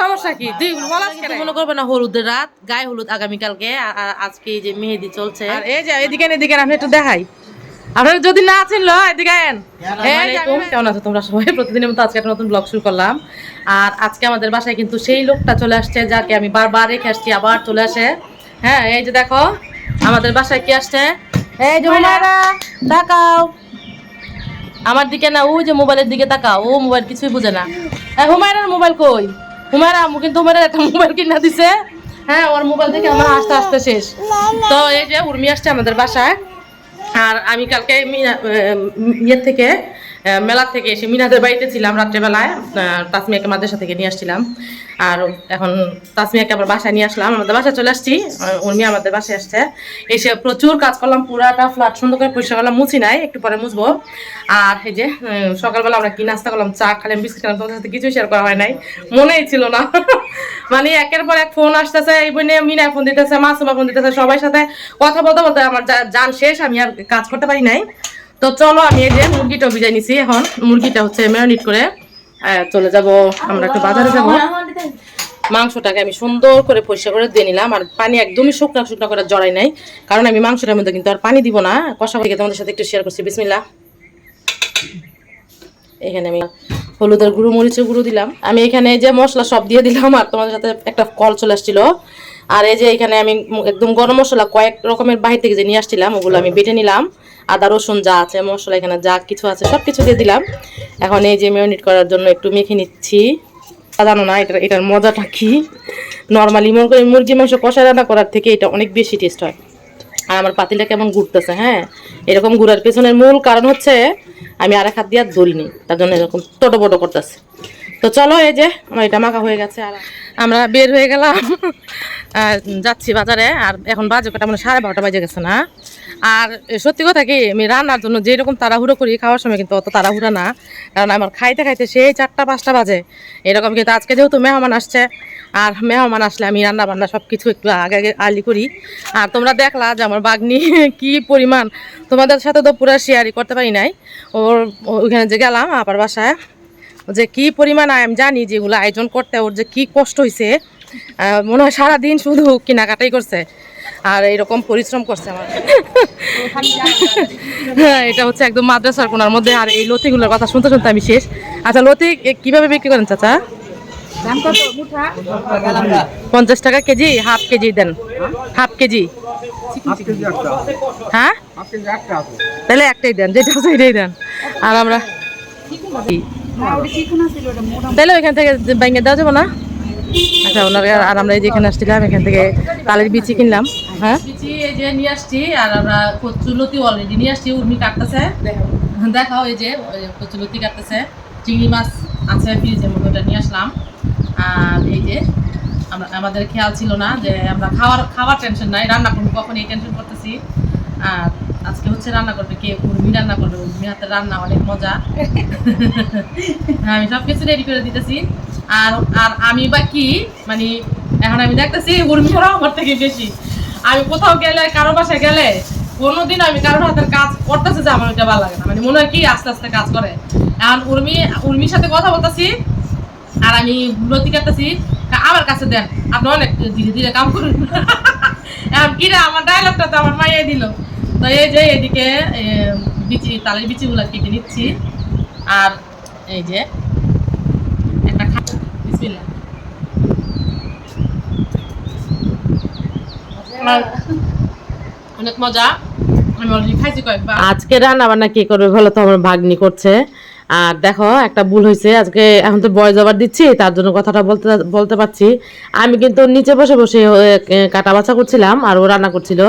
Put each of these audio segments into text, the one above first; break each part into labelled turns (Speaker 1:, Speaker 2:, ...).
Speaker 1: সমস্যা কি? তুই বলাস কেন
Speaker 2: মনে করবে না হলুদের রাত গায়ে হলুদ আগামীকালকে আজকে এই যে মেহেদি চলছে।
Speaker 1: আর এই যে এদিকে এদিকে আমি একটু দেখাই। আপনারা যদি না আছেন চিনলো এদিকে আন কেমন আছো তোমরা সবাই? প্রতিদিনের মতো আজকে একটা নতুন ব্লগ শুরু করলাম। আর আজকে আমাদের বাসায় কিন্তু সেই লোকটা চলে আসছে যাকে আমি বারবার রেখে আসছি আবার চলে আসে। হ্যাঁ এই যে দেখো আমাদের বাসায় কি আসছে? এই যে তাকাও। আমার দিকে না ও যে মোবাইলের দিকে তাকাও ও মোবাইল কিছুই বুঝে না। হ্যাঁ হুমায়রার মোবাইল কই? হুমায়রা আম্মু, কিন্তু হুমায়রার একটা মোবাইল কিনা দিছে। হ্যাঁ ওর মোবাইল থেকে আমার আস্তে আস্তে শেষ। তো এই যে উর্মি আসছে আমাদের বাসায়। আর আমি কালকে ইয়ে ইয়ের থেকে মেলা থেকে এসে মিনাদের বাড়িতে ছিলাম রাত্রেবেলায় তাসমিয়াকে মাদ্রাসা থেকে নিয়ে আসছিলাম। আর এখন তাসমিয়াকে আবার বাসায় নিয়ে আসলাম। আমাদের বাসায় চলে আসছি। উর্মি আমাদের বাসায় আসছে। এসে প্রচুর কাজ করলাম, পুরাটা ফ্ল্যাট সুন্দর করে পরিষ্কার করলাম, মুছি নাই, একটু পরে মুছবো। আর এই যে সকালবেলা আমরা কি নাস্তা করলাম, চা খালাম, বিস্কুট খেলাম, তোমাদের সাথে কিছুই শেয়ার করা হয় নাই। মনেই ছিল না। মানে একের পর এক ফোন আসতেছে, এই বইনে মিনা ফোন দিতেছে, মাসুমা ফোন দিতেছে, সবাই সাথে কথা বলতে বলতে আমার যান শেষ, আমি আর কাজ করতে পারি নাই। তো চলো, আমি এই যে মুরগিটা ভিজাই নিছি এখন। মুরগিটা হচ্ছে ম্যারিনেট করে চলে যাব। আমরা একটু বাজারে যাব। মাংসটাকে আমি সুন্দর করে পরিষ্কার করে দিয়ে নিলাম, আর পানি একদমই শুকনা শুকনা করে জড়াই নাই। কারণ আমি মাংসটার মধ্যে কিন্তু আর পানি দিব না। কষা থেকে তোমাদের সাথে একটু শেয়ার করছি। বিসমিল্লা এখানে আমি হলুদের গুঁড়ো, মরিচের গুঁড়ো দিলাম। আমি এখানে যে মশলা সব দিয়ে দিলাম, আর তোমাদের সাথে একটা কল চলে আসছিল। আর এই যে এখানে আমি একদম গরম মশলা কয়েক রকমের বাহির থেকে যে নিয়ে আসছিলাম, ওগুলো আমি বেটে নিলাম। আদা, রসুন যা আছে, মশলা এখানে যা কিছু আছে সব কিছু দিয়ে দিলাম। এখন এই যে ম্যারিনেট করার জন্য একটু মেখে নিচ্ছি। জানো না এটা এটার মজাটা কি? নর্মালি মনে করি মুরগি, মাংস কষা রান্না করার থেকে এটা অনেক বেশি টেস্ট হয়। আর আমার পাতিলটা কেমন ঘুরতেছে হ্যাঁ? এরকম ঘুরার পেছনের মূল কারণ হচ্ছে আমি আরেক হাত দিয়ে আর ধরিনি তার জন্য এরকম টোটো বটো করতেছে। তো চলো এই যে, আমার এটা মাখা হয়ে গেছে আর আমরা বের হয়ে গেলাম। আর যাচ্ছি বাজারে, আর এখন বাজে কটা? মানে সাড়ে বারোটা বাজে গেছে না? আর সত্যি কথা কি, আমি রান্নার জন্য যেরকম তাড়াহুড়ো করি, খাওয়ার সময় কিন্তু অত তাড়াহুড়া না। কারণ আমার খাইতে খাইতে সেই চারটা, পাঁচটা বাজে। এরকম কিন্তু আজকে যেহেতু মেহমান আসছে, আর মেহমান আসলে আমি রান্না বান্না সব কিছু একটু আগে আগে আর্লি করি। আর তোমরা দেখলা যে আমার বাগনি কি পরিমাণ, তোমাদের সাথে তো পুরো শেয়ারই করতে পারি নাই। ওর, ওইখানে যে গেলাম আবার বাসায়, যে কি পরিমাণ আমি জানি যেগুলো আয়োজন করতে ওর যে কি কষ্ট হয়েছে মনে হয় সারাদিন শুধু কেনাকাটাই করছে। আর এরকম পরিশ্রম করছে আমার। হ্যাঁ এটা হচ্ছে একদম মাদ্রাসার কোনার মধ্যে। আর এই লতিগুলোর কথা শুনতে শুনতে আমি শেষ। আচ্ছা লতি কীভাবে বিক্রি করেন চাচা? পঞ্চাশ টাকা কেজি হাফ কেজি দেন। Half kg. হ্যাঁ? তাহলে একটাই দেন যেটা আছে এটাই দেন। আর আমরা তাহলে ওইখান থেকে ব্যাঙ্গে দেওয়া যাব না? আচ্ছা ওনার আর আমরা এই যে এখানে আসছিলাম, এখান থেকে তালের বিচি কিনলাম। হ্যাঁ? বিচি এই যে নিয়ে আসছি, আর আমরা কচুলতি অলরেডি নিয়ে আসছি, উর্মি কাটতেছে। দেখাও এই যে কচুলতি কাটতেছে, চিংড়ি মাছ আছে ফ্রিজের মধ্যে ওটা নিয়ে আসলাম। আর এই যে আমাদের খেয়াল ছিল না যে আমরা খাওয়ার খাওয়ার টেনশন নাই, রান্না করব কখন, এই টেনশন করতেছি। আর আজকে হচ্ছে রান্না করবে কে? উর্মি রান্না করবে। উর্মি হাতের রান্না অনেক মজা। আমি সব কিছু রেডি করে দিতেছি। আর আর আমি বা কি? মানে এখন আমি দেখতেছি উর্মি ওরা আমার থেকে বেশি। আমি কোথাও গেলে, কারও বাসায় গেলে, কোনোদিন আমি কারোর হাতের কাজ করতেছে যে আমার ওইটা ভালো লাগে না। মানে মনে হয় কি, আস্তে আস্তে কাজ করে। এখন উর্মি, উর্মির সাথে কথা বলতেছি, আর আমি লতি কাটতেছি আমার কাছে দেন, আপনি অনেক ধীরে ধীরে কাম করুন। এখন কিরে, আমার ডায়লগটা তো আমার মাইয়ে দিল। যে এদিকে বিচি, তালের বিচিগুলো কেটে নিচ্ছি। আর এই যে একটা অনেক মজা। আমি অলরেডি খাইছি কয়েকবার। আজকে রান্না বান্না কি করবে ভালো তো? আমার ভাগ্নি করছে। আর দেখো, একটা ভুল হয়েছে। আজকে এখন তো বয় জবার দিচ্ছি, তার জন্য কথাটা বলতে বলতে পারছি। আমি কিন্তু নিচে বসে বসে কাটা বাছা করছিলাম আর ও রান্না করছিল।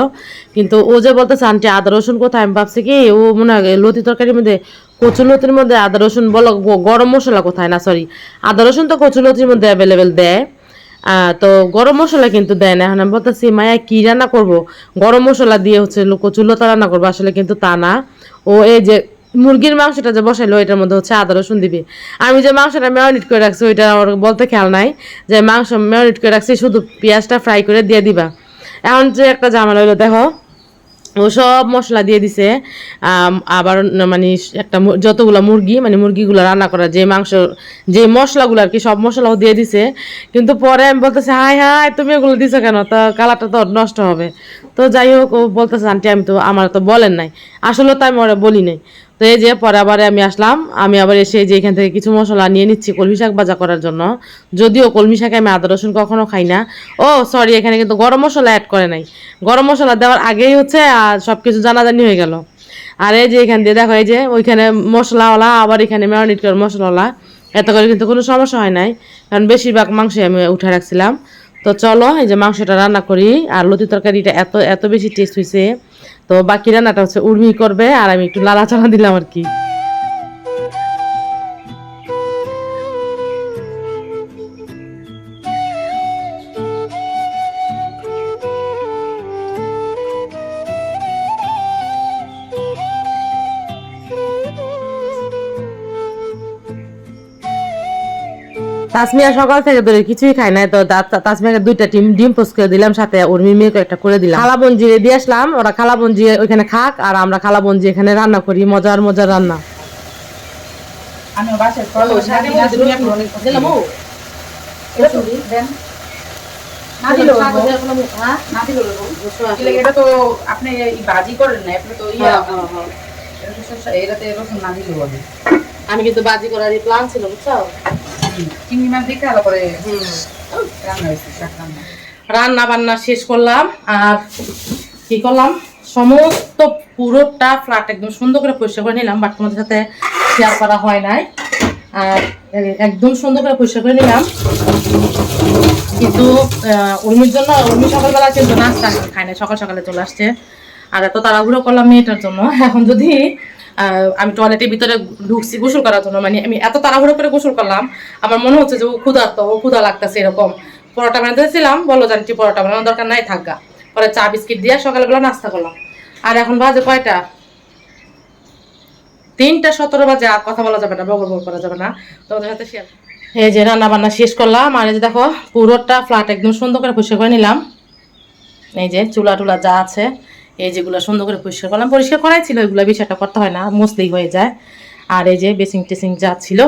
Speaker 1: কিন্তু ও যে বলতেছে, আন্টি, আদা, রসুন কোথায়? আমি ভাবছি কি, ও মনে হয় লতি তরকারির মধ্যে কচু লতির মধ্যে আদা, রসুন বলো গরম মশলা কোথায়? না সরি আদা, রসুন তো কচু লতির মধ্যে অ্যাভেলেবেল দেয়। তো গরম মশলা কিন্তু দেয় না। এখন আমি বলতেছি, মায়া, কি রান্না করব? গরম মশলা দিয়ে হচ্ছে কচুলতা রান্না করব। আসলে কিন্তু তা না। ও এই যে মুরগির মাংসটা যে বসাইলো এটার মধ্যে হচ্ছে আদা, রসুন দিবি। আমি যে মাংসটা ম্যারিনেট করে রাখছি, ওইটা আমার বলতে খেয়াল নাই। যে মাংস ম্যারিনেট করে রাখছি, শুধু পেঁয়াজটা ফ্রাই করে দিয়ে দিবা। এখন যে একটা ঝামেলা হইল, দেখো, ও সব মশলা দিয়ে দিছে। আবার মানে একটা যতগুলা মুরগি মানে মুরগিগুলো রান্না করা, যে মাংস, যে মশলাগুলো আর কি, সব মশলাও দিয়ে দিছে। কিন্তু পরে আমি বলতেছি হাই হাই তুমি এগুলো দিছো কেন? তা কালারটা তো নষ্ট হবে। তো যাই হোক, ও বলতেছে, আন্টি, আমি তো, আমার তো বলেন নাই। আসলে তো আমি ওরা বলি নাই। তো এই যে পরে আবার আমি আসলাম, আমি আবার এসে যে এখান থেকে কিছু মশলা নিয়ে নিচ্ছি কলমি শাক ভাজা করার জন্য। যদিও কলমি শাকে আমি আদা, রসুন কখনো খাই না। ও সরি এখানে কিন্তু গরম মশলা অ্যাড করে নাই। গরম মশলা দেওয়ার আগেই হচ্ছে আর সব কিছু জানাজানি হয়ে গেল। আর এই যে এখান দিয়ে দেখো, এই যে ওইখানে মশলাওয়ালা, আবার এখানে ম্যারিনেট করে মশলাওয়ালা। এত করে কিন্তু কোনো সমস্যা হয় নাই, কারণ বেশিরভাগ মাংস আমি উঠে রাখছিলাম। তো চলো, এই যে মাংসটা রান্না করি, আর লতি তরকারিটা এত এত বেশি টেস্ট হয়েছে তো বাকি রান্নাটা হচ্ছে উর্মি করবে আর আমি একটু লালাচানা দিলাম আর কি। তাসমিয়া সকাল থেকে ধরে কিছুই খায় নাই তো তাসমিয়াকে দুইটা ডিম ডিম পোস্ট করে দিলাম সাথে উর্মি মেয়েকে একটা করে দিলাম। খালা বঞ্জি দিয়ে আসলাম ওরা খালা বঞ্জি ওইখানে খাক আর আমরা খালা বঞ্জি এখানে রান্না করি মজার মজার রান্না।
Speaker 3: আমি এটা তো আপনি করেন না আপনি তো এটাতে রসুন না
Speaker 1: কিন্তু বাজি করার প্ল্যান ছিল বুঝছ।
Speaker 3: চিংড়ি করে রান্না রান্না।
Speaker 1: বান্না শেষ করলাম, আর কি করলাম? সমস্ত পুরোটা ফ্ল্যাট একদম সুন্দর করে পরিষ্কার করে নিলাম বাট তোমাদের সাথে শেয়ার করা হয় নাই। আর একদম সুন্দর করে পরিষ্কার করে নিলাম। কিন্তু উর্মির জন্য, উর্মি সকালবেলা কিন্তু নাস্তা খায় না সকাল সকালে চলে আসছে। আর এত তাড়াহুড়ো করলাম মেয়েটার জন্য। এখন যদি আমি টয়লেটের ভিতরে ঢুকছি গোসল করার জন্য। মানে আমি এত তাড়াহুড়ো করে গোসল করলাম, আমার মনে হচ্ছে যে ও ক্ষুধার্ত, ও ক্ষুধা লাগতেছে এরকম। পরোটা বানাতে দিয়েছিলাম বলো জানটি পরোটা বানানোর দরকার নাই, থাকা পরে চা, বিস্কিট দিয়ে সকালবেলা নাস্তা করলাম। আর এখন বাজে কয়টা? তিনটা সতেরো বাজে, আর কথা বলা যাবে না বগর বগর করা যাবে না। তোমাদের সাথে শেয়ার এই যে রান্না বান্না শেষ করলাম, আর এই যে দেখো, পুরোটা ফ্ল্যাট একদম সুন্দর করে পরিষ্কার করে নিলাম। এই যে চুলা টুলা যা আছে এই যেগুলো সুন্দর করে পরিষ্কার করলাম। পরিষ্কার করাই ছিল, এগুলো বিষয়টা করতে হয় না মুসলেই হয়ে যায়। আর এই যে বেসিং টেসিং যা ছিল,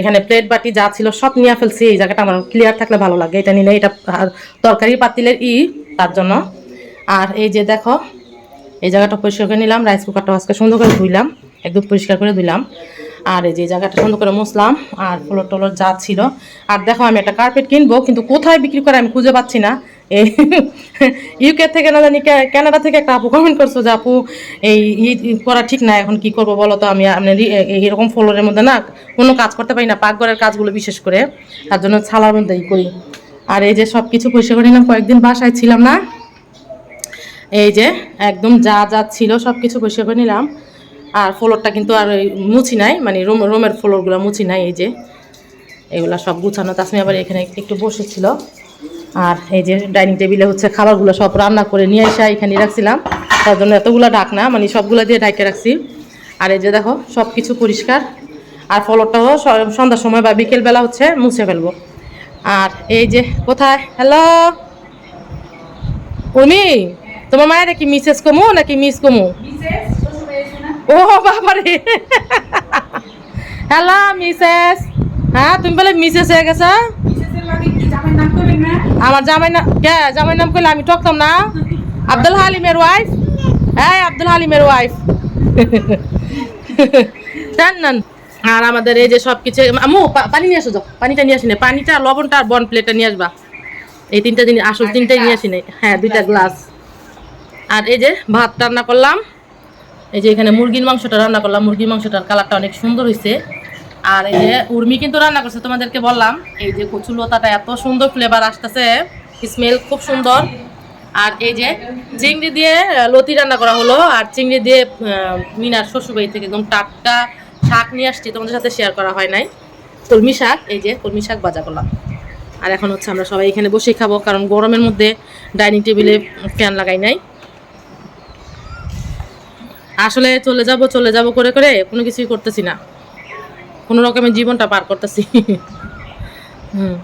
Speaker 1: এখানে প্লেট বাটি যা ছিল সব নিয়ে ফেলছি, এই জায়গাটা আমার ক্লিয়ার থাকলে ভালো লাগে। এটা নিলে এটা তরকারি পাতিলের ই, তার জন্য। আর এই যে দেখো, এই জায়গাটা পরিষ্কার করে নিলাম রাইস কুকারটা আজকে সুন্দর করে ধুইলাম, একদম পরিষ্কার করে ধুইলাম। আর এই যে জায়গাটা সুন্দর করে মুছলাম, আর ফ্লোর টলোর যা ছিল। আর দেখো আমি একটা কার্পেট কিনবো, কিন্তু কোথায় বিক্রি করে আমি খুঁজে পাচ্ছি না। এই ইউকে থেকে না জানি কে- কানাডা থেকে একটা আপু কমেন্ট করছ যে, আপু, এই করা ঠিক না, এখন কি করব বলো তো? আমি এরকম ফলোরের মধ্যে না কোনো কাজ করতে পারি না, পাকঘরের কাজগুলো বিশেষ করে। তার জন্য ছালার মধ্যে ই করি। আর এই যে সব কিছু পরিষ্কার করে নিলাম কয়েকদিন বাসায় ছিলাম না। এই যে একদম যা যা ছিল সব কিছু পরিষ্কার করে নিলাম। আর ফ্লোরটা কিন্তু আর মুছি নাই মানে রুম রুমের ফ্লোরগুলো মুছি নাই, এই যে। এগুলা সব গুছানো। তাসমি আবার এখানে একটু বসেছিল। আর এই যে ডাইনিং টেবিলে হচ্ছে খাবারগুলো সব রান্না করে নিয়ে এসে এখানে রাখছিলাম। তার জন্য এতগুলো ঢাক না মানে সবগুলো দিয়ে ঢাকে রাখছি। আর এই যে দেখো সব কিছু পরিষ্কার। আর ফলরটাও স- সন্ধ্যার সময় বা বিকেলবেলা হচ্ছে মুছে ফেলব। আর এই যে কোথায়? হ্যালো উনি তোমার মায়ের কি মিসেস কমু নাকি মিস কমু? ও বাবারে। Hello Mrs. হ্যাঁ তুমি বলে মিসেস হয়ে গেছো? আমার জামাই নাম কে? জামাই নাম করলে আমি টকতাম না? আব্দুল হালিমের ওয়াইফ হ্যাঁ আব্দুল হালিমের ওয়াইফ জান নান আর আমাদের এই যে সব কিছু আমু পানি নিয়ে আসো যাও। পানিটা নিয়ে আসি না পানিটা লবণটা আর বন প্লেটটা নিয়ে আসবা। এই তিনটা জিনিস আসল তিনটাই নিয়ে আসি নাই। হ্যাঁ দুইটা গ্লাস আর এই যে ভাত রান্না করলাম। এই যে এখানে মুরগির মাংসটা রান্না করলাম। মুরগির মাংসটার কালারটা অনেক সুন্দর হয়েছে আর এই যে উর্মি কিন্তু রান্না করছে, তোমাদেরকে বললাম, এই যে কচু লতাটা এত সুন্দর ফ্লেভার আসতেছে স্মেল খুব সুন্দর। আর এই যে চিংড়ি দিয়ে লতি রান্না করা হলো, আর চিংড়ি দিয়ে মিনার শ্বশুরবাড়ি থেকে একদম টাটকা শাক নিয়ে আসছি, তোমাদের সাথে শেয়ার করা হয় নাই। কলমি শাক, এই যে কলমি শাক ভাজা করলাম। আর এখন হচ্ছে আমরা সবাই এখানে বসেই খাব, কারণ গরমের মধ্যে ডাইনিং টেবিলে ফ্যান লাগাই নাই। আসলে চলে যাব চলে যাব করে করে, কোনো কিছুই করতেছি না। কোনো রকমের জীবনটা পার করতেছি। হুম।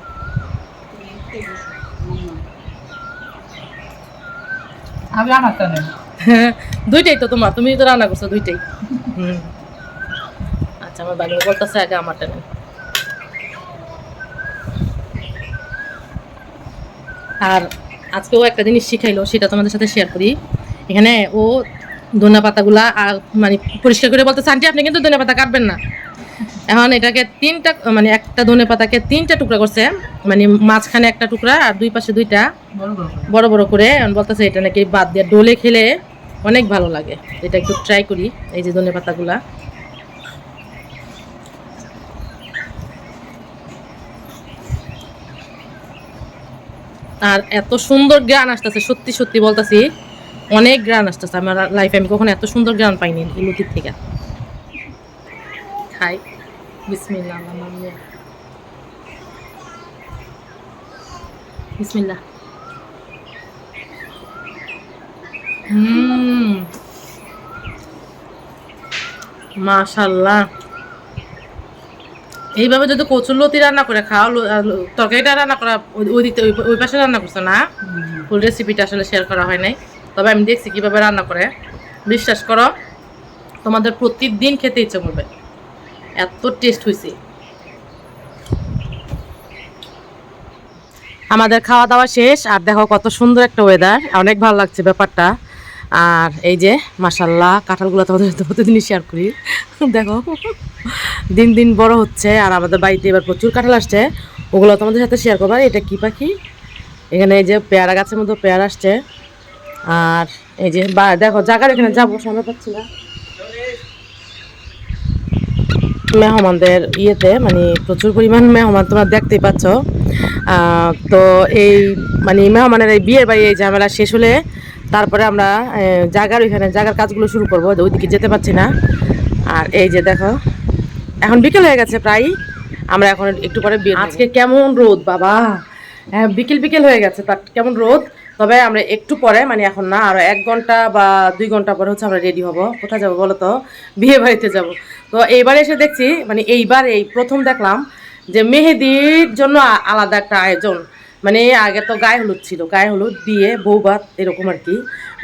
Speaker 3: আমি আমার
Speaker 1: দুইটাই তো তোমার তুমি তো রান্না করছ দুইটাই। হুম। আচ্ছা আমার বাড়ি বলতেছে আগে আমারটা নেই। আর আজকেও একটা জিনিস শিখাইলো সেটা তোমাদের সাথে শেয়ার করি। এখানে ও ধনে পাতাগুলা আর মানে পরিষ্কার করে বলতে আন্টি আপনি কিন্তু ধনে পাতা কাটবেন না। এখন এটাকে তিনটা মানে একটা ধনে পাতাকে তিনটা টুকরা করছে মানে মাঝখানে একটা টুকরা আর দুই পাশে দুইটা। বড় বড় করে। এখন বলতেছে এটা নাকি বাদ দিয়ে ডোলে খেলে অনেক ভালো লাগে। এটা একটু ট্রাই করি এই যে ধনে পাতাগুলা। আর এত সুন্দর গ্রান আসতেছে সত্যি সত্যি বলতেছি অনেক গ্রান আসতেছে। আমার লাইফে আমি কখনো এত সুন্দর গ্রান পাইনি লতির থেকে। খাই। আল্লাহ হুম মাশাল্লাহ এইভাবে যদি কচুর লতি রান্না করে খাও তরকারিটা রান্না করা ওই- ওই পাশে রান্না করছ না? ফুল রেসিপিটা আসলে শেয়ার করা হয় নাই। তবে আমি দেখছি কীভাবে রান্না করে। বিশ্বাস করো তোমাদের প্রতিদিন খেতে ইচ্ছে করবে। এত টেস্ট হয়েছে আমাদের খাওয়া দাওয়া শেষ, আর দেখো কত সুন্দর একটা ওয়েদার অনেক ভালো লাগছে ব্যাপারটা। আর এই যে মাসাল্লাহ কাঁঠালগুলো তোমাদের প্রতিদিনই শেয়ার করি। দেখো, দিন দিন বড় হচ্ছে, আর আমাদের বাড়িতে এবার প্রচুর কাঁঠাল আসছে। ওগুলো তোমাদের সাথে শেয়ার করব। আর এটা কি পাখি? এখানে এই যে পেয়ারা গাছের মধ্যে পেয়ারা আসছে। আর এই যে দেখো জায়গার এখানে, যাব সামনে পাচ্ছি না। মেহমানদের ইয়েতে মানে প্রচুর পরিমাণ মেহমান তোমরা দেখতেই পাচ্ছ। তো এই মানে মেহমানের এই বিয়ের বাড়ি এই ঝামেলা শেষ হলে তারপরে আমরা জাগার ওইখানে জাগার কাজগুলো শুরু করব ওইদিকে যেতে পারছি না। আর এই যে দেখো এখন বিকেল হয়ে গেছে প্রায় আমরা এখন একটু পরে বিয়ে আজকে কেমন রোদ বাবা। হ্যাঁ বিকেল বিকেল হয়ে গেছে বাট কেমন রোদ। তবে আমরা একটু পরে মানে এখন না আরও এক ঘণ্টা বা দুই ঘণ্টা পরে হচ্ছে আমরা রেডি হব। কোথায় যাব বলো তো? বিয়ে বাড়িতে যাব। তো এইবার এসে দেখছি মানে এইবার এই প্রথম দেখলাম যে মেহেদির জন্য আলাদা একটা আয়োজন। মানে আগে তো গায়ে হলুদ ছিল, গায়ে হলুদ বিয়ে বৌভাত এরকম আর কি।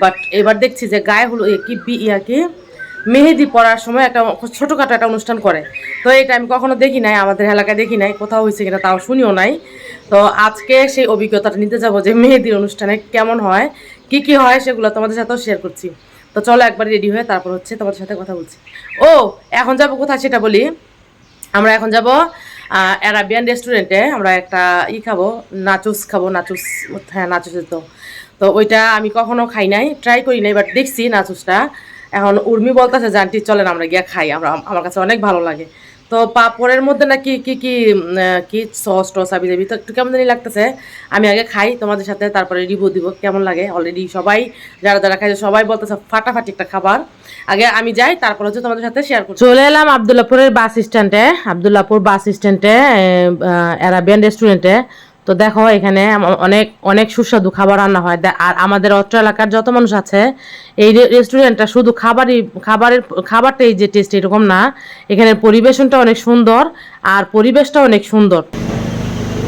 Speaker 1: বাট এবার দেখছি যে গায়ে হলুদ কি ইয়া কি, মেহেদি পড়ার সময় একটা ছোটোখাটো একটা অনুষ্ঠান করে। তো এটা আমি কখনো দেখি নাই, আমাদের এলাকায় দেখি নাই, কোথাও হয়েছে কিনা তাও শুনিও নাই। তো আজকে সেই অভিজ্ঞতাটা নিতে যাব যে মেহেদির অনুষ্ঠানে কেমন হয়, কি কি হয় সেগুলো তোমাদের সাথেও শেয়ার করছি। তো চলো একবার রেডি হয়ে তারপর হচ্ছে তোমার সাথে কথা বলছি। ও, এখন যাব কোথায় সেটা বলি? আমরা এখন যাব অ্যারাবিয়ান রেস্টুরেন্টে আমরা একটা ই খাব নাচুস খাব নাচুস হ্যাঁ নাচুস তো। তো ওইটা আমি কখনো খাই নাই ট্রাই করি নাই বাট দেখছি নাচুসটা এখন উর্মি বলতেছে যে, আন্টি, চলেন, আমরা গিয়ে খাই, আমরা, আমার কাছে অনেক ভালো লাগে। তো পাপড়ের মধ্যে নাকি কি কি কি সস টস আবি যাবি তো একটু কেমন জানি লাগতেছে। আমি আগে খাই, তোমাদের সাথে তারপরে রিভিউ দিব, কেমন লাগে? অলরেডি সবাই, যারা যারা খাইছে, সবাই বলতেছে ফাটাফাটি একটা খাবার। আগে আমি যাই, তারপর হচ্ছে তোমাদের সাথে শেয়ার করছি। চলে এলাম আবদুল্লাপুরের বাস স্ট্যান্ডে আবদুল্লাপুর বাস স্ট্যান্ডে অ্যারাবিয়ান রেস্টুরেন্টে তো দেখো, এখানে অনেক অনেক সুস্বাদু খাবার রান্না হয়। আর আমাদের অত্র এলাকার যত মানুষ আছে, এই রেস্টুরেন্টটা শুধু খাবারই, খাবারের খাবারটাই যে টেস্ট এরকম না, এখানে পরিবেশনটা অনেক সুন্দর আর পরিবেশটা অনেক সুন্দর।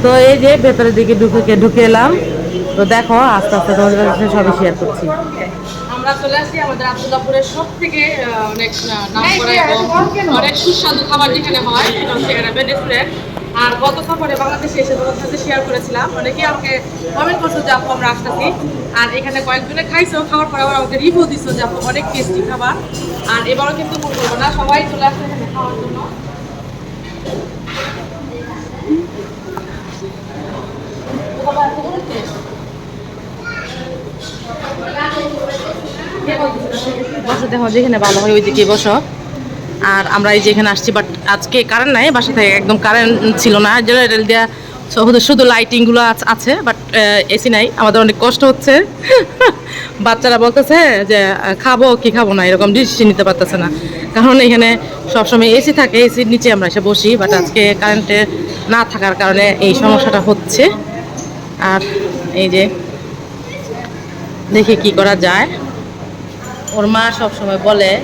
Speaker 1: তো এই যে ভেতরের দিকে ঢুকে ঢুকে এলাম। তো দেখো, আস্তে আস্তে তোমাদের সবই শেয়ার করছি। আমরা চলে আসি আমাদের আব্দুল্লাপুরের সব থেকে অনেক নাম করা এবং অনেক সুস্বাদু খাবার যেখানে হয় সেটা হচ্ছে অ্যারাবিয়ান রেস্টুরেন্ট আর গত সফরে বাংলাদেশে এসে তোমাদের সাথে শেয়ার করেছিলাম। অনেকেই আমাকে কমেন্ট করছ যে আপু আমরা আসতেছি। আর এখানে কয়েকজনে খাইছো খাওয়ার পরে আবার আমাকে রিভিউ দিছো যে আপু অনেক টেস্টি খাবার। আর এবারও কিন্তু ভুল করব না সবাই চলে আসছে এখানে খাওয়ার জন্য। বসো, দেখো, যেখানে ভালো হয় ওইদিকে বসো। আর আমরা এই যে এখানে আসছি বাট আজকে কারেন্ট নাই, বাসা থেকে একদম কারেন্ট ছিল না। জেনারেল দেওয়া শুধু লাইটিংগুলো আছে বাট এসি নাই। আমাদের অনেক কষ্ট হচ্ছে। বাচ্চারা বলতেছে যে খাব কি খাব না, এরকম ডিসিশন নিতে পারতেছে না। কারণ এখানে সবসময় এসি থাকে এসির নিচে আমরা এসে বসি বাট আজকে কারেন্টে না থাকার কারণে এই সমস্যাটা হচ্ছে। আর এই যে, দেখি কি করা যায়। ওর মা সবসময় বলে,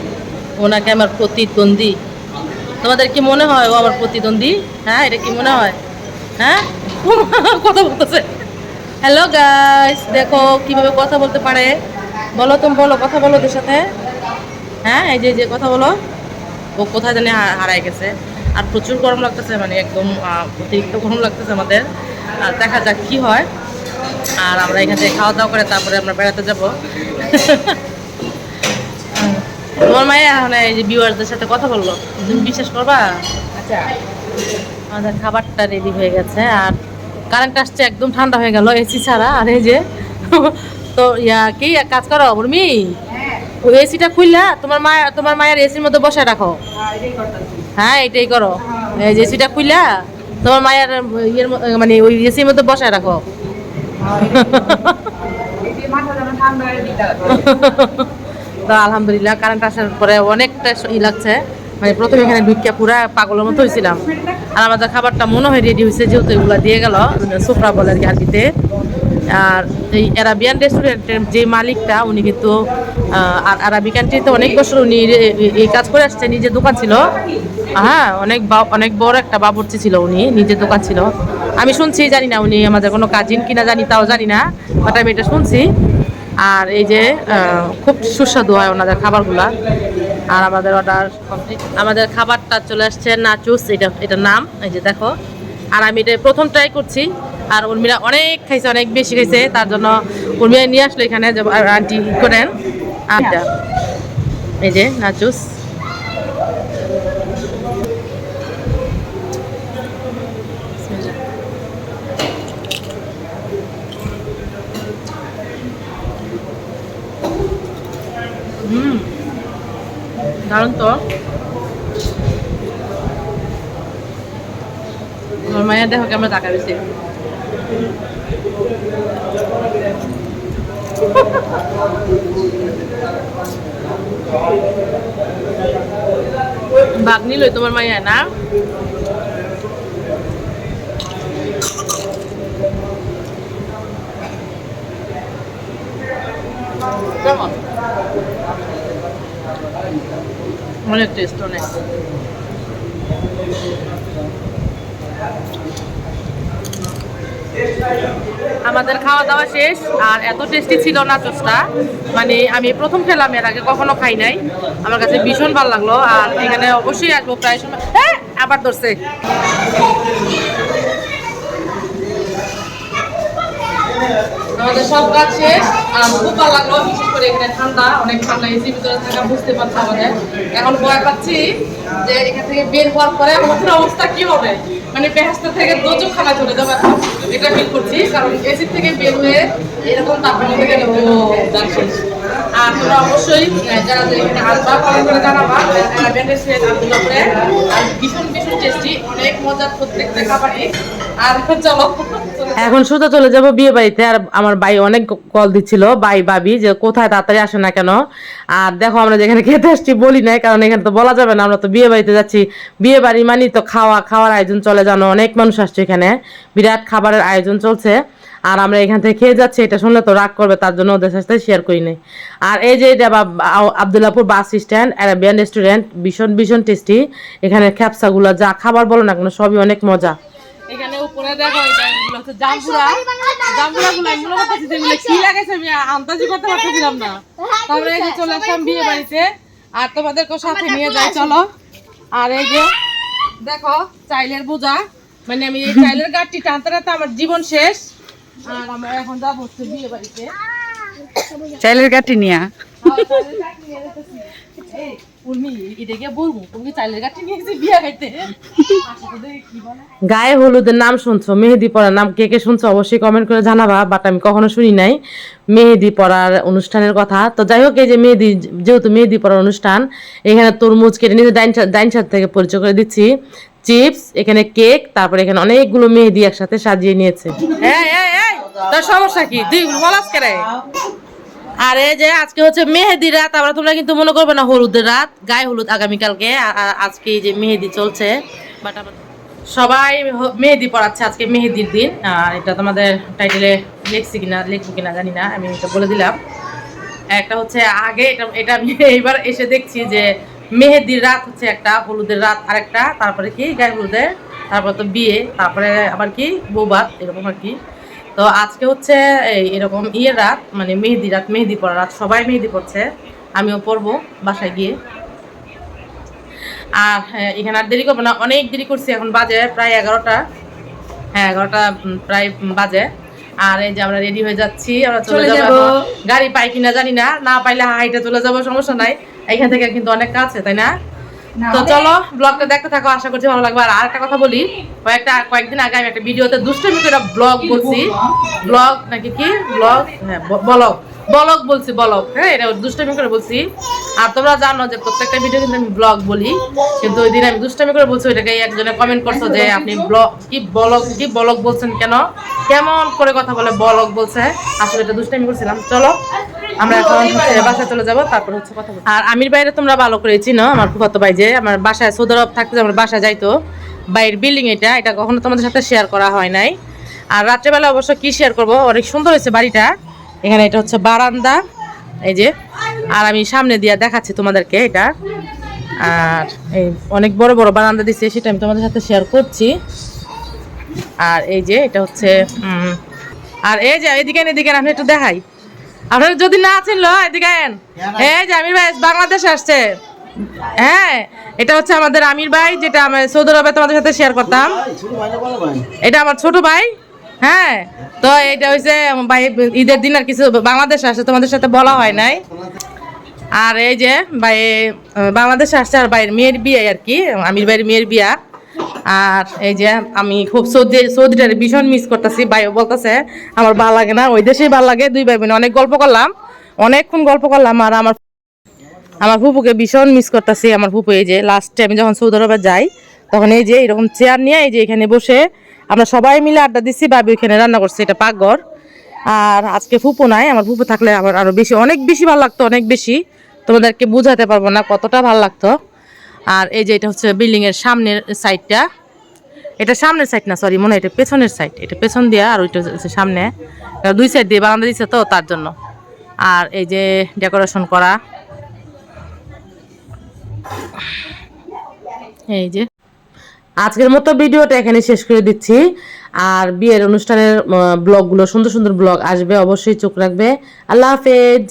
Speaker 1: ওনাকে আমার প্রতিদ্বন্দ্বী। তোমাদের কি মনে হয় ও আমার প্রতিদ্বন্দ্বী? হ্যাঁ এটা কি মনে হয়? হ্যাঁ? কথা বলতেছে। হ্যালো গাইস দেখো কীভাবে কথা বলতে পারে। বলো তুমি, বলো, কথা বলো ওদের সাথে। হ্যাঁ এই যে যে, কথা বলো। ও কোথায় জানি হারায় গেছে। আর প্রচুর গরম লাগতেছে মানে একদম অতিরিক্ত গরম লাগতেছে আমাদের। আর দেখা যাক কি হয়। আর আমরা এখান থেকে খাওয়া দাওয়া করে তারপরে আমরা বেড়াতে যাব। তোমার মায়ের এখন এই যে ভিউয়ারদের সাথে কথা বলল তুমি বিশ্বাস করবা?
Speaker 3: আচ্ছা।
Speaker 1: আমাদের খাবারটা রেডি হয়ে গেছে আর কারেন্ট আসছে একদম ঠান্ডা হয়ে গেল এসি ছাড়া আর এই যে তো ইয়া কি এক কাজ করো উর্মি
Speaker 3: হ্যাঁ।
Speaker 1: ওই এসিটা খুললা তোমার মা তোমার মায়ের এসির মধ্যে বসায় রাখো।
Speaker 3: হ্যাঁ, এটাই
Speaker 1: হ্যাঁ এটাই করো। এই যে এসিটা খুললা তোমার মায়ের ইয়ের মানে ওই এসির মধ্যে বসায় রাখো। তো আলহামদুলিল্লাহ কারেন্ট আসার পরে অনেকটা ই লাগছে। মানে প্রথমে এখানে ঢুকিয়া পুরা পাগলের মতো হয়েছিলাম আর আমাদের খাবারটা মনে হয় রেডি হয়েছে যেহেতু এগুলো দিয়ে গেল সুপ্রা বলে আর কি আর এই অ্যারাবিয়ান রেস্টুরেন্টের যে মালিকটা, উনি কিন্তু আর আরবি কান্ট্রিতে অনেক বছর উনি এই কাজ করে আসছে, নিজের দোকান ছিল। হ্যাঁ অনেক অনেক বড় একটা বাবুর্চি ছিল উনি, নিজের দোকান ছিল। আমি শুনছি, জানি না উনি আমাদের কোনো কাজিন কিনা জানি, তাও জানি না বাট আমি এটা শুনছি। আর এই যে খুব সুস্বাদু হয় ওনাদের খাবারগুলা। আর আমাদের অর্ডার কমপ্লিট আমাদের খাবারটা চলে আসছে নাচুস, এটা, এটার নাম। এই যে দেখো। আর আমি এটা প্রথম ট্রাই করছি। আর উর্মিরা অনেক খাইছে, অনেক বেশি খাইছে। তার জন্য উর্মিরা নিয়ে আসলো এখানে আন্টি করেন। আচ্ছা এই যে, নাচুস। দারুণ তো আমার মায়ের দেখো কেমন টাকা বেশি বাঘ নিলই তোমার মাইয়া না? কেমন? অনেক টেস্ট অনেক আমাদের খাওয়া দাওয়া শেষ, আর এত টেস্টি ছিল না চোসটা মানে আমি প্রথম খেলাম, এর আগে কখনো খাই নাই। আমার কাছে ভীষণ ভালো লাগল, আর এখানে অবশ্যই আসব প্রায় সময়। হ্যাঁ আবার ধরছে। আমাদের সব কাজ শেষ। খুব ভালো লাগল, বিশেষ করে এখানে ঠান্ডা, অনেক ঠান্ডা এসি ভিতরে থাকা বুঝতে পারছি আমাদের। এখন ভয় পাচ্ছি যে এখান থেকে বের হওয়ার পরে আমাদের অবস্থা কি হবে? মানে বেহাস্তা থেকে দোচক খানা চলে যাবে এখন, এটা ফিল করছি। কারণ এসির থেকে বের হয়ে এরকম তাপমাত্রা থেকে ও শেষ এখানে আর চলো যাব বিয়ে বাড়িতে, আর আমার ভাই অনেক কল দিচ্ছিল, ভাই, ভাবি, যে কোথায় তাড়াতাড়ি আসে না কেন? আর দেখো আমরা যেখানে খেতে আসছি বলি নাই, কারণ এখানে তো বলা যাবে না, আমরা তো বিয়ে বাড়িতে যাচ্ছি। বিয়ে বাড়ি মানে তো খাওয়া, খাওয়ার আয়োজন চলে জানো, অনেক মানুষ আসছে এখানে। বিরাট খাবারের আয়োজন চলছে। আর আমরা এখান থেকে খেয়ে যাচ্ছি, এটা শুনলে তো রাগ করবে, তার জন্য ওদের সাথে শেয়ার করি নাই। আর এই যে এটা Abdullahpur bus stand Arabian restaurant ভীষণ ভীষণ টেস্টি এখানে খ্যাপসাগুলো যা খাবার বলো না কেন, সবই অনেক মজা। আন্দাজি করতে না। তারপরে চলে বিয়ে বাড়িতে। আর তোমাদেরকে সাথে নিয়ে চলো। আর এই যে, দেখো, চাইলের মানে আমার জীবন শেষ।
Speaker 3: চাইলের কাটি নিয়া।
Speaker 1: গায়ে হলুদের নাম শুনছো মেহেদি পড়ার নাম কে কে শুনছো অবশ্যই কমেন্ট করে জানাবা বাট আমি কখনো শুনি নাই। মেহেদি পড়ার অনুষ্ঠানের কথা। তো যাই হোক এই যে মেহেদি যেহেতু মেহেদি পড়ার অনুষ্ঠান এখানে তরমুজ কেটে নিজে ডাইন সাইড থেকে পরিচয় করে দিচ্ছি। চিপস এখানে কেক তারপরে এখানে অনেকগুলো মেহেদি একসাথে সাজিয়ে নিয়েছে। এই, এই, তোর সমস্যা কি? বলাস কেরে আর এই যে আজকে হচ্ছে মেহেদি রাত আমরা তোমরা কিন্তু মনে করবে না হলুদের রাত গায়ে হলুদ আগামীকালকে আজকে এই যে মেহেদি চলছে। বাট সবাই মেহেদি পড়াচ্ছে আজকে মেহেদির দিন। আর এটা তোমাদের টাইটেলে লিখছি কিনা লিখব কিনা জানি না আমি এটা বলে দিলাম। একটা হচ্ছে আগে এটা এটা আমি এইবার এসে দেখছি যে মেহেদির রাত হচ্ছে একটা হলুদের রাত আরেকটা তারপরে কি গায়ে হলুদের তারপর তো বিয়ে তারপরে আবার কি বৌবাত এরকম আর কি। তো আজকে হচ্ছে এই এরকম ইয়ে রাত মানে মেহেদি রাত মেহেদি পড়া রাত সবাই মেহেদি পড়ছে আমিও পড়ব বাসায় গিয়ে। আর হ্যাঁ, এখানে আর দেরি করব না অনেক দেরি করছি এখন বাজে প্রায় এগারোটা। হ্যাঁ এগারোটা প্রায় বাজে। আর এই যে আমরা রেডি হয়ে যাচ্ছি আমরা চলে যাব। গাড়ি পাই কিনা জানি না না পাইলে হাইটে চলে যাব সমস্যা নাই। এখান থেকে কিন্তু অনেক কাছে তাই না? তো চলো ব্লগটা দেখতে থাকো আশা করছি ভালো লাগবে। আর আরেকটা কথা বলি কয়েকটা কয়েকদিন আগে আমি একটা ভিডিওতে দুষ্টামি করে ব্লগ বলছি। ব্লগ নাকি কি? ব্লগ হ্যাঁ বলক বলক বলছি বলক। হ্যাঁ এটা দুষ্টামি করে বলছি। আর তোমরা জানো যে প্রত্যেকটা ভিডিও কিন্তু আমি ব্লগ বলি। কিন্তু ওই দিন আমি দুষ্টামি করে বলছি ওইটাকে একজনে কমেন্ট করছ যে আপনি ব্লগ কি বলক কি বলক বলছেন কেন? কেমন করে কথা বলে বলক বলছে? আসলে এটা দুষ্টামি করছিলাম। চলো। আমরা এখন বাসায় চলে যাব, তারপর হচ্ছে কথা। আর আমির বাইরে তোমরা ভালো করে চিনো, আমার ফুফাতো ভাই যে, আমার বাসায় সৌদি আরব থাকতে আমার বাসায় যাইতো বাইরের বিল্ডিং এটা এটা কখনো তোমাদের সাথে শেয়ার করা হয় নাই। আর রাত্রেবেলা অবশ্য কি শেয়ার করব, অনেক সুন্দর হয়েছে বাড়িটা। এখানে এটা হচ্ছে বারান্দা, এই যে। আর আমি সামনে দিয়ে দেখাচ্ছি তোমাদেরকে এটা। আর এই অনেক বড় বড় বারান্দা দিচ্ছে সেটা আমি তোমাদের সাথে শেয়ার করছি। আর এই যে, এটা হচ্ছে আর এই যে, এদিকে এদিকে আমি একটু দেখাই। আপনারা যদি না চিনলো এদিকে আন। এই যে আমির ভাই বাংলাদেশ আসছে। হ্যাঁ এটা হচ্ছে আমাদের আমির ভাই যেটা আমি সৌদি আরবে তোমাদের সাথে শেয়ার করতাম। এটা আমার ছোট ভাই হ্যাঁ। তো এটা হচ্ছে ভাই ঈদের দিন আর কিছু বাংলাদেশ আসছে তোমাদের সাথে বলা হয় নাই। আর এই যে ভাই বাংলাদেশ আসছে আর ভাইয়ের মেয়ের বিয়ে আর কি আমির ভাইয়ের মেয়ের বিয়া। আর এই যে আমি খুব সৌদি, সৌদিটারে ভীষণ মিস করতেছি। ভাইও বলতেছে, আমার ভালো লাগে না। ওই দেশেই ভালো লাগে। দুই ভাই বোনে অনেক গল্প করলাম, অনেকক্ষণ গল্প করলাম, আর আমার আমার ফুপুকে ভীষণ মিস করতেছি। আমার ফুপু এই যে লাস্টে আমি যখন সৌদি আরবে যাই, তখন এই যে এরকম চেয়ার নিয়ে এই যে এখানে বসে আমরা সবাই মিলে আড্ডা দিচ্ছি। ভাবি ওইখানে রান্না করছি, এটা পাকঘর। আর আজকে ফুপু নাই, আমার ফুপু থাকলে আমার আরও বেশি, অনেক বেশি ভালো লাগতো, অনেক বেশি। তোমাদেরকে বোঝাতে পারব না কতটা ভালো লাগতো। আর এই যে এটা হচ্ছে বিল্ডিং এর সামনের সাইডটা এটা সামনের সাইড না সরি মনে হয় এটা পেছনের সাইড এটা পেছন দিয়া আর ওইটা হচ্ছে সামনে। দুই সাইড দিয়ে বারান্দা দিচ্ছে তো, তার জন্য। আর এই যে ডেকোরেশন করা। এই যে। আজকের মতো ভিডিওটা এখানে শেষ করে দিচ্ছি। আর বিয়ের অনুষ্ঠানের ব্লগগুলো সুন্দর সুন্দর ব্লগ আসবে, অবশ্যই চোখ রাখবে। আল্লাহ হাফেজ।